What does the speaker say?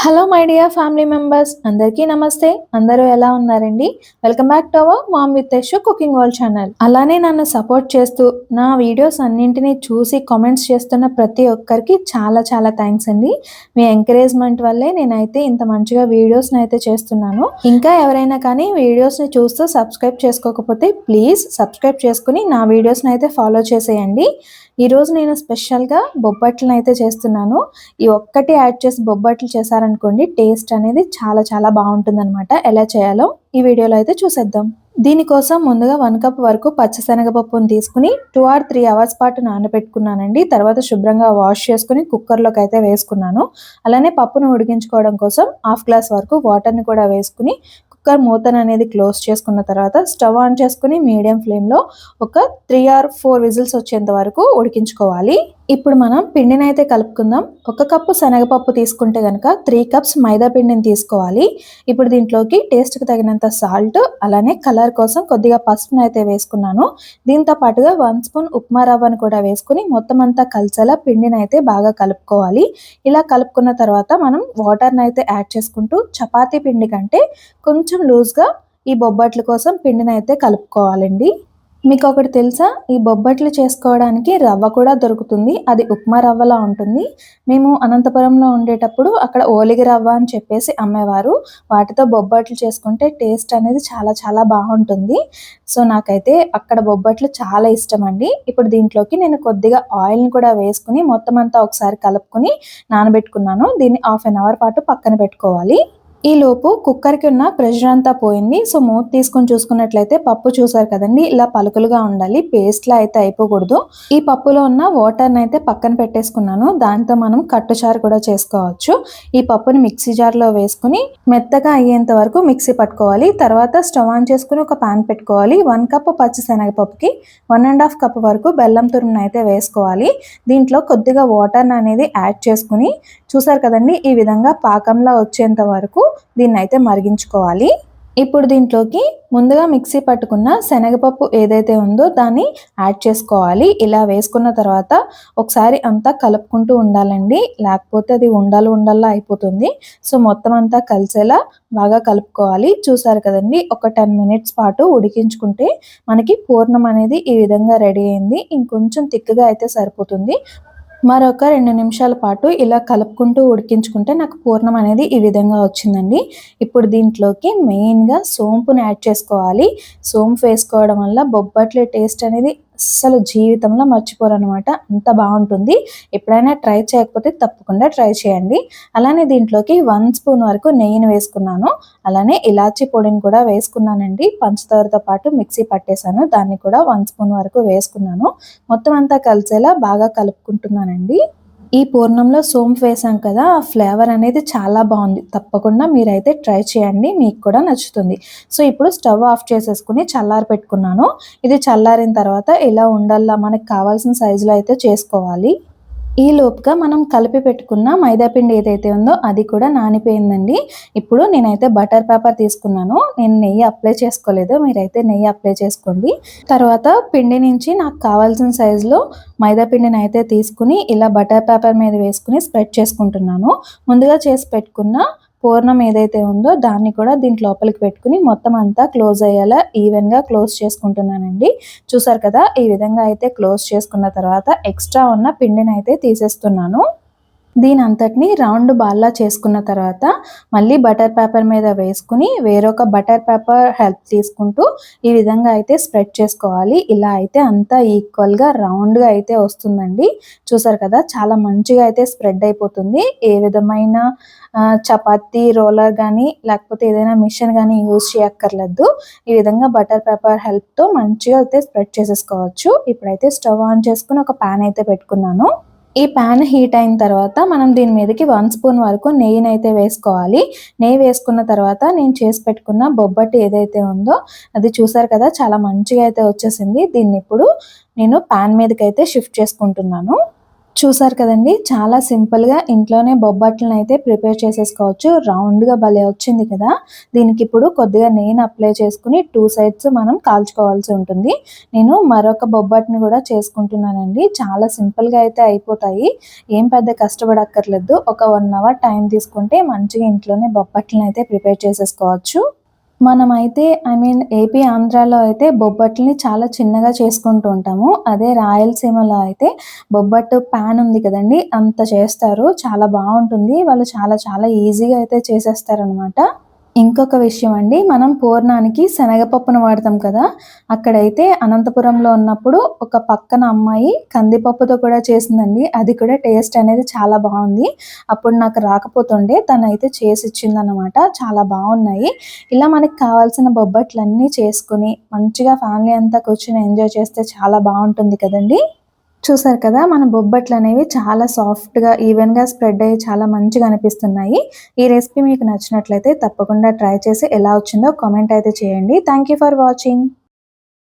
Hello my dear family members అందరికీ నమస్తే. అందరూ ఎలా ఉన్నారండి? Welcome back to our mom with Yashu cooking world channel అలానే నన్ను సపోర్ట్ చేస్తూ నా వీడియోస్ అన్నింటినీ చూసి కామెంట్స్ చేస్తున్న ప్రతి ఒక్కరికి చాలా చాలా థ్యాంక్స్ అండి. మీ ఎంకరేజ్మెంట్ వల్లే నేనైతే ఇంత మంచిగా వీడియోస్ని అయితే చేస్తున్నాను. ఇంకా ఎవరైనా కానీ వీడియోస్ని చూస్తూ సబ్స్క్రైబ్ చేసుకోకపోతే ప్లీజ్ సబ్స్క్రైబ్ చేసుకుని నా వీడియోస్ని అయితే ఫాలో చేసేయండి. ఈరోజు నేను స్పెషల్గా బొబ్బట్లను అయితే చేస్తున్నాను. ఈ ఒక్కటి యాడ్ చేసి బొబ్బట్లు చేశారనుకోండి టేస్ట్ అనేది చాలా చాలా బాగుంటుందన్నమాట. ఎలా చేయాలో ఈ వీడియోలో అయితే చూసేద్దాం. దీనికోసం ముందుగా వన్ కప్ వరకు పచ్చశనగపప్పును తీసుకుని టూ ఆర్ త్రీ అవర్స్ పాటు నానబెట్టుకున్నానండి. తర్వాత శుభ్రంగా వాష్ చేసుకుని కుక్కర్లోకి అయితే వేసుకున్నాను. అలానే పప్పును ఉడికించుకోవడం కోసం హాఫ్ గ్లాస్ వరకు వాటర్ని కూడా వేసుకుని కుక్కర్ మూతను అనేది క్లోజ్ చేసుకున్న తర్వాత స్టవ్ ఆన్ చేసుకుని మీడియం ఫ్లేమ్లో ఒక త్రీ ఆర్ ఫోర్ విజిల్స్ వచ్చేంత వరకు ఉడికించుకోవాలి. ఇప్పుడు మనం పిండిని అయితే కలుపుకుందాం. ఒక కప్పు శనగపప్పు తీసుకుంటే కనుక త్రీ కప్స్ మైదా పిండిని తీసుకోవాలి. ఇప్పుడు దీంట్లోకి టేస్ట్కి తగినంత సాల్ట్ అలానే కలర్ కోసం కొద్దిగా పసుపును అయితే వేసుకున్నాను. దీంతో పాటుగా వన్ స్పూన్ ఉప్మా రవ్వను కూడా వేసుకుని మొత్తం అంతా కలిసేలా పిండిని అయితే బాగా కలుపుకోవాలి. ఇలా కలుపుకున్న తర్వాత మనం వాటర్ని అయితే యాడ్ చేసుకుంటూ చపాతీ పిండి కంటే కొంచెం లూజ్గా ఈ బొబ్బట్ల కోసం పిండిని అయితే కలుపుకోవాలండి. మీకు ఒకటి తెలుసా? ఈ బొబ్బట్లు చేసుకోవడానికి రవ్వ కూడా దొరుకుతుంది. అది ఉప్మా రవ్వలా ఉంటుంది. మేము అనంతపురంలో ఉండేటప్పుడు అక్కడ ఓలిగి రవ్వ అని చెప్పేసి అమ్మేవారు. వాటితో బొబ్బట్లు చేసుకుంటే టేస్ట్ అనేది చాలా చాలా బాగుంటుంది. సో నాకైతే అక్కడ బొబ్బట్లు చాలా ఇష్టం అండి. ఇప్పుడు దీంట్లోకి నేను కొద్దిగా ఆయిల్ని కూడా వేసుకుని మొత్తం అంతా ఒకసారి కలుపుకుని నానబెట్టుకున్నాను. దీన్ని హాఫ్ అన్ అవర్ పాటు పక్కన పెట్టుకోవాలి. ఈ లోపు కుక్కర్కి ఉన్న ప్రెషర్ అంతా పోయింది. సో మూత తీసుకొని చూసుకున్నట్లయితే పప్పు చూసారు కదండి ఇలా పలుకులుగా ఉండాలి. పేస్ట్లా అయితే అయిపోకూడదు. ఈ పప్పులో ఉన్న వాటర్ని అయితే పక్కన పెట్టేసుకున్నాను. దాంతో మనం కట్టుచారు కూడా చేసుకోవచ్చు. ఈ పప్పుని మిక్సీ జార్లో వేసుకుని మెత్తగా అయ్యేంత వరకు మిక్సీ పట్టుకోవాలి. తర్వాత స్టవ్ ఆన్ చేసుకుని ఒక పాన్ పెట్టుకోవాలి. వన్ కప్ పచ్చిశనగపప్పుకి వన్ అండ్ హాఫ్ కప్ వరకు బెల్లం తురుమును అయితే వేసుకోవాలి. దీంట్లో కొద్దిగా వాటర్ అనేది యాడ్ చేసుకుని చూసారు కదండి ఈ విధంగా పాకంలో వచ్చేంత వరకు దీన్ని అయితే మరిగించుకోవాలి. ఇప్పుడు దీంట్లోకి ముందుగా మిక్సీ పట్టుకున్న శనగపప్పు ఏదైతే ఉందో దాన్ని యాడ్ చేసుకోవాలి. ఇలా వేసుకున్న తర్వాత ఒకసారి అంతా కలుపుకుంటూ ఉండాలండి. లేకపోతే అది ఉండలు ఉండల్లా అయిపోతుంది. సో మొత్తం అంతా కలిసేలా బాగా కలుపుకోవాలి. చూసారు కదండి ఒక టెన్ మినిట్స్ పాటు ఉడికించుకుంటే మనకి పూర్ణం అనేది ఈ విధంగా రెడీ అయింది. ఇంకొంచెం తిక్కుగా అయితే సరిపోతుంది. మరొక రెండు నిమిషాల పాటు ఇలా కలుపుకుంటూ ఉడికించుకుంటే నాకు పూర్ణం అనేది ఈ విధంగా వచ్చిందండి. ఇప్పుడు దీంట్లోకి మెయిన్గా సోంపుని యాడ్ చేసుకోవాలి. సోంపు వేసుకోవడం వల్ల బొబ్బట్ల టేస్ట్ అనేది అస్సలు జీవితంలో మర్చిపోరు అనమాట అంత బాగుంటుంది. ఎప్పుడైనా ట్రై చేయకపోతే తప్పకుండా ట్రై చేయండి. అలానే దీంట్లోకి వన్ స్పూన్ వరకు నెయ్యిని వేసుకున్నాను. అలానే ఇలాచీ పొడిని కూడా వేసుకున్నానండి. పంచదారతో పాటు మిక్సీ పట్టేశాను. దాన్ని కూడా వన్ స్పూన్ వరకు వేసుకున్నాను. మొత్తం అంతా కలిసేలా బాగా కలుపుకుంటున్నానండి. ఈ పూర్ణంలో సోంపు వేసాం కదా ఆ ఫ్లేవర్ అనేది చాలా బాగుంది. తప్పకుండా మీరైతే ట్రై చేయండి మీకు కూడా నచ్చుతుంది. సో ఇప్పుడు స్టవ్ ఆఫ్ చేసేసుకుని చల్లారి పెట్టుకున్నాను. ఇది చల్లారిన తర్వాత ఇలా ఉండల్లా మనకు కావాల్సిన సైజులో అయితే చేసుకోవాలి. ఈ లోపుగా మనం కలిపి పెట్టుకున్న మైదాపిండి ఏదైతే ఉందో అది కూడా నానిపోయిందండి. ఇప్పుడు నేనైతే బటర్ పేపర్ తీసుకున్నాను. నేను నెయ్యి అప్లై చేసుకోలేదు. మీరైతే నెయ్యి అప్లై చేసుకోండి. తర్వాత పిండి నుంచి నాకు కావాల్సిన సైజులో మైదాపిండిని అయితే తీసుకుని ఇలా బటర్ పేపర్ మీద వేసుకుని స్ప్రెడ్ చేసుకుంటున్నాను. ముందుగా చేసి పెట్టుకున్న పూర్ణం ఏదైతే ఉందో దాన్ని కూడా దీని లోపలికి పెట్టుకుని మొత్తం అంతా క్లోజ్ అయ్యేలా ఈవెన్గా క్లోజ్ చేసుకుంటున్నానండి. చూసారు కదా ఈ విధంగా అయితే క్లోజ్ చేసుకున్న తర్వాత ఎక్స్ట్రా ఉన్న పిండిని అయితే తీసేస్తున్నాను. దీని అంతటిని రౌండ్ బాల్లా చేసుకున్న తర్వాత మళ్ళీ బటర్ పేపర్ మీద వేసుకుని వేరొక బటర్ పేపర్ హెల్ప్ తీసుకుంటూ ఈ విధంగా అయితే స్ప్రెడ్ చేసుకోవాలి. ఇలా అయితే అంతా ఈక్వల్గా రౌండ్గా అయితే వస్తుందండి. చూసారు కదా చాలా మంచిగా అయితే స్ప్రెడ్ అయిపోతుంది. ఏ విధమైన చపాతీ రోలర్ కానీ లేకపోతే ఏదైనా మిషన్ కానీ యూజ్ చేయక్కర్లేదు. ఈ విధంగా బటర్ పేపర్ హెల్ప్తో మంచిగా అయితే స్ప్రెడ్ చేసేసుకోవచ్చు. ఇప్పుడైతే స్టవ్ ఆన్ చేసుకుని ఒక ప్యాన్ అయితే పెట్టుకున్నాను. ఈ ప్యాన్ హీట్ అయిన తర్వాత మనం దీని మీదకి వన్ స్పూన్ వరకు నెయ్యిని అయితే వేసుకోవాలి. నెయ్యి వేసుకున్న తర్వాత నేను చేసి పెట్టుకున్న బొబ్బట్టి ఏదైతే ఉందో అది చూసారు కదా చాలా మంచిగా అయితే వచ్చేసింది. దీన్ని ఇప్పుడు నేను ప్యాన్ మీదకి అయితే షిఫ్ట్ చేసుకుంటున్నాను. చూసారు కదండి చాలా సింపుల్గా ఇంట్లోనే బొబ్బట్లను అయితే ప్రిపేర్ చేసేసుకోవచ్చు. రౌండ్గా భలే వచ్చింది కదా. దీనికి ఇప్పుడు కొద్దిగా నేను అప్లై చేసుకుని టూ సైడ్స్ మనం కాల్చుకోవాల్సి ఉంటుంది. నేను మరొక బొబ్బట్ని కూడా చేసుకుంటున్నానండి. చాలా సింపుల్గా అయితే అయిపోతాయి. ఏం పెద్ద కష్టపడక్కర్లేదు. ఒక వన్ అవర్ టైం తీసుకుంటే మంచిగా ఇంట్లోనే బొబ్బట్లను అయితే ప్రిపేర్ చేసేసుకోవచ్చు. మనమైతే ఐ మీన్ ఏపీ ఆంధ్రాలో అయితే బొబ్బట్లని చాలా చిన్నగా చేసుకుంటూ ఉంటాము. అదే రాయలసీమలో అయితే బొబ్బట్టు ప్యాన్ ఉంది కదండి అంత చేస్తారు. చాలా బాగుంటుంది. వాళ్ళు చాలా చాలా ఈజీగా అయితే చేసేస్తారనమాట ఇంకొక విషయం అండి. మనం పూర్ణానికి శనగపప్పును వాడతాం కదా అక్కడైతే అనంతపురంలో ఉన్నప్పుడు ఒక పక్కన అమ్మాయి కందిపప్పుతో కూడా చేసిందండి. అది కూడా టేస్ట్ అనేది చాలా బాగుంది. అప్పుడు నాకు రాకపోతుండే తను అయితే చేసి ఇచ్చిందనమాట చాలా బాగున్నాయి. ఇలా మనకి కావాల్సిన బొబ్బట్లన్నీ చేసుకుని మంచిగా ఫ్యామిలీ అంతా కూర్చొని ఎంజాయ్ చేస్తే చాలా బాగుంటుంది కదండి. చూసారు కదా మన బొబ్బట్లు అనేవి చాలా సాఫ్ట్గా ఈవెన్గా స్ప్రెడ్ అయ్యి చాలా మంచిగా అనిపిస్తున్నాయి. ఈ రెసిపీ మీకు నచ్చినట్లయితే తప్పకుండా ట్రై చేసి ఎలా వచ్చిందో కామెంట్ అయితే చేయండి. Thank for watching